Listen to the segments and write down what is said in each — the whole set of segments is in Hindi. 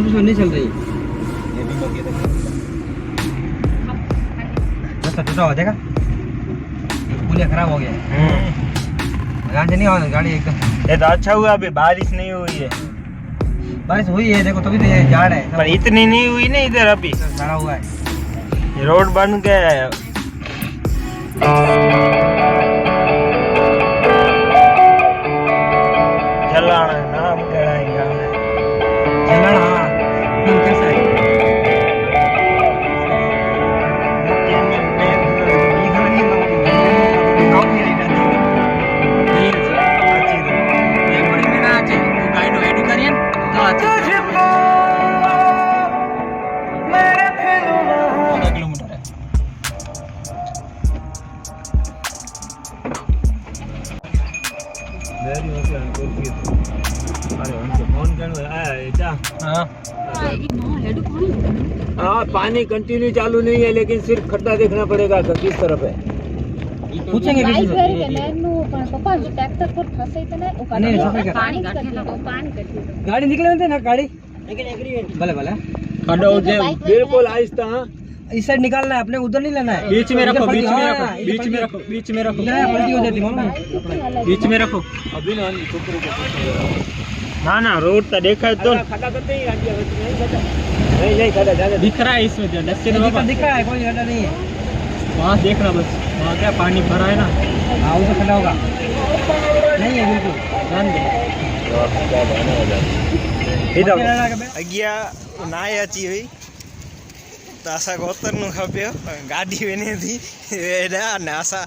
शुरू से नहीं चल रही टूटा देखा? पुलिया खराब हो गया। है से नहीं गाड़ी एकदम ये तो अच्छा हुआ अभी बारिश नहीं हुई है। बारिश हुई है देखो तभी तो ये झाड़ है। पर इतनी नहीं हुई ना इधर अभी। खड़ा हुआ है। रोड बन गया है। हाँ हाँ पानी कंटिन्यू चालू नहीं है लेकिन सिर्फ खड्डा देखना पड़ेगा कि किस तरफ है पूछेंगे किसी લાઈટ से ભરી કે નેનું પણ પપ્પા જો ટ્રેક્ટર પર ફસાઈ તો નહીં ઉકા નહીં, સફાઈ કર. પાણી કાઢી દો પાણી કાઢી દો गाड़ी निकले थे ना गाड़ी भले भले खड्डा हो जाए, बिल्कुल आहिस्ता हाँ इस साइड निकालना है अपने उधर नहीं लेना है। बीच में रखो बीच में हाँ, रखो बीच में रखो बीच में रखो। ना पलटी हो जाती मालूम बीच में रखो। अभी ना ना ना रोड तो देखा है तो खाता करते ही आगे नहीं नहीं नहीं खड़ा ज़्यादा दिख रहा है इसमें दिख रहा है कोई खड़ा नहीं है। वहाँ देखना बस वहाँ क्या पानी भरा है ना। हाँ उधर खड़ा होगा। नहीं है बिल्कुल। ध्यान दे। क्या बहाना हो जाए इधर। आ गया नाय अची हुई। આશા ગોતરનું ખપ્યો ગાડી વેનેથી એડા અને આશા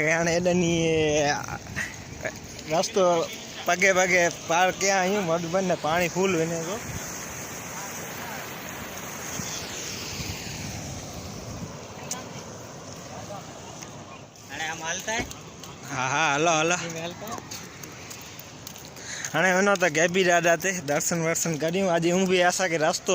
જાણે એડાની રસ્તો પગે પગે પાર ક્યાં અહીં મધુબન ને પાણી ફૂલ વેને તો. હા હા હલો હલો. અને એનો તો ગેબી દાદા તે દર્શન વર્શન કર્યું. આજે હું બી આશા કે રસ્તો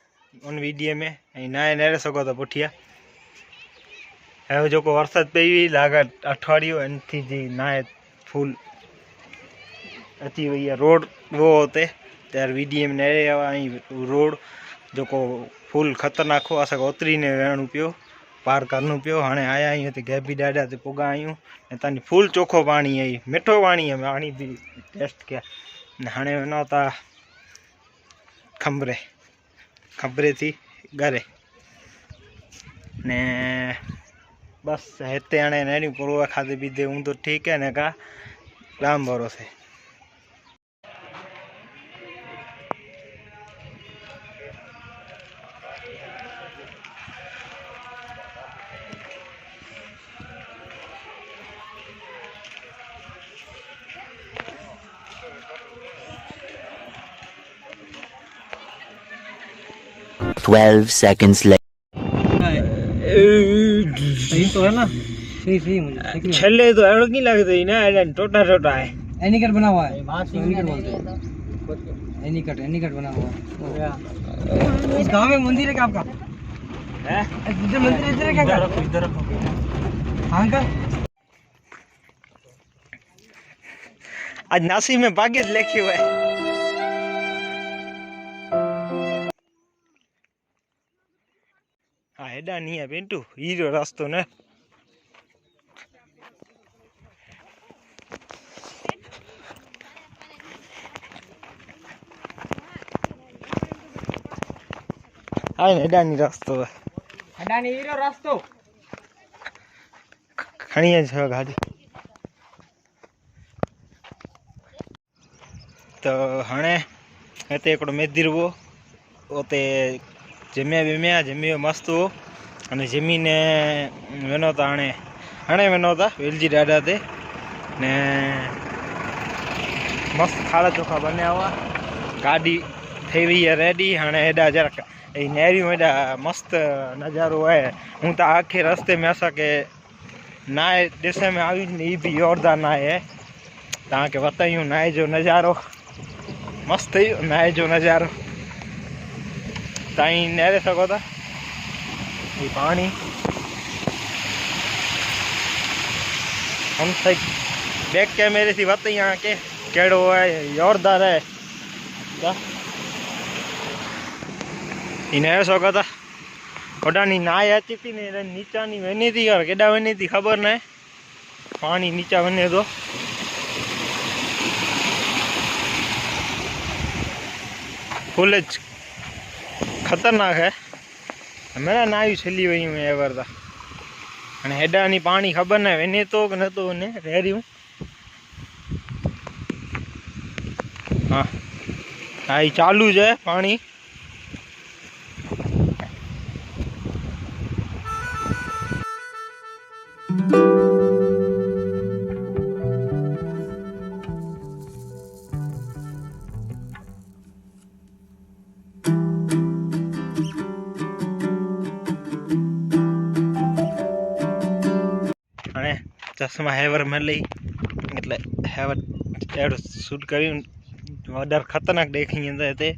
उन वीडियो में ऐं नाय नेरे सघो त पुठिया હવે જો કો વરસાદ પઈ લાગે અઠવાડિયું એનથી જે નાય ફૂલ અતિ વૈયા રોડ वो होते ત્યારે વીડીએ में नेरे અહીં રોડ जेको फूल ख़तरनाक हो असांखे उतरीने वेहणो पियो पार करणो पियो हाणे आया आहियूं हिते गैबी ॾाढा ते पुॻा आहियूं ऐं तव्हांजी फुल चोखो पाणी आई मिठो पाणी आहे पाणी बि टेस्ट कया ने हाणे वञो था खंबरे ખબરેથી ઘરે. ને બસ હેતે આણે એની પૂર્વ ખાધે પીધે. હું તો ઠીક હે ને કા? રામ ભરોસે 12 seconds later. तो छल्ले तो ऐड नहीं लग गई ना ऐड टोटा टोटा है। एनीकट बना हुआ है। एनीकट बोलते हैं। एनीकट एनीकट बना हुआ है। इस गाँव में मंदिर है क्या आपका? है? इधर मंदिर इधर है क्या रखो इधर रखो। हाँ का आज नासी में बागेज लेके हुए मैदा नहीं है पेंटू हीरो रास्तो ने आई मैदा नहीं रास्तो मैदा नहीं हीरो रास्तो खानी है जो गाड़ी तो हने इतने एक मेदीर वो जमिया बिमिया जमिया मस्त वो अने ज़मीन वेनोता हाँ हाँ वेनोता वेलजी डाडा थे ने मस्त खाड़ा चोखा बनया हुआ गाड़ी थी रही है रेडी हाँ एडा जरा नेहरू एडा मस्त नजारो है हूँ तो आखे रस्ते में असा के ना देश में आ भी जोरदार ना है तक बतायू ना जो नजारो मस्त ना जो नजारो तेरे सको था पाणी हम साइड बैक कैमरे से बताई यहाँ के कहिड़ो आहे ज़ोरदार त हिन जो। सघो था। होॾानी नाए अचे थी ने नीचानी वञे थी और केॾा वञे थी, ख़बर न पाणी नीचा वञे थो फुल ख़तरनाक है। મેળા નાયું છેલ્લી વહી હું એ વરતા. અને હેડાની પાણી ખબર ને એને તો કે નતો ને રેર્યું હા. હા. એ ચાલુ છે પાણી. ચશ્મા હેવર મેં લઈ એટલે હેવર એડ શૂટ કર્યું વધારે ખતરનાક દેખી અંદર તે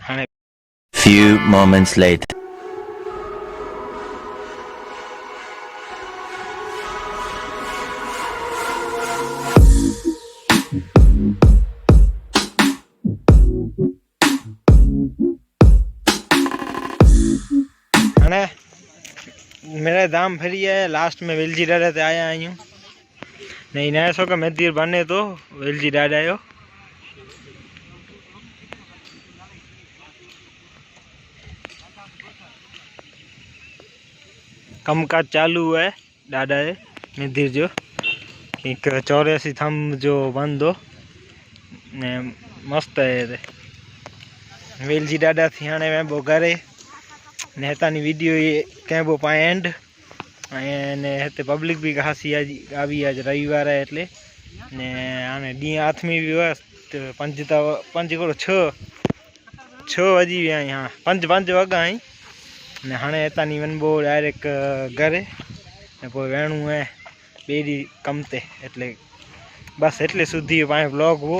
હાણે Few moments later. मेरा दाम फिरी है लास्ट में वेलजी डाडा ते आया आहियूं नहीं, नया सौ का मंदिर बने तो वेलजी डाडा जो कमकाज चालू है ॾाढा जे मंदिर जो। एक चौरासी थंब जो बंदि हो मस्तु आहे वेलजी ॾाढा थी हाणे वेंबो घरे ને હેતાની વીડિયો એ ક્યાં બહુ પા એન્ડ અને હેતે પબ્લિક બી ખાસી આજ આવી આજ રવિવારે એટલે. ને આને દી આઠમી દિવસ પંચતા પંચ કરો, છ. છ વાજી અહીં, હા. પંચ પંચ વાગા અહીં. ને હાણે હેતાની વન બહુ ડાયરેક્ટ ઘરે. ને કોઈ વેણું હે, બેરી કમતે. એટલે બસ એટલે સુધી પાસે બ્લોગ બહુ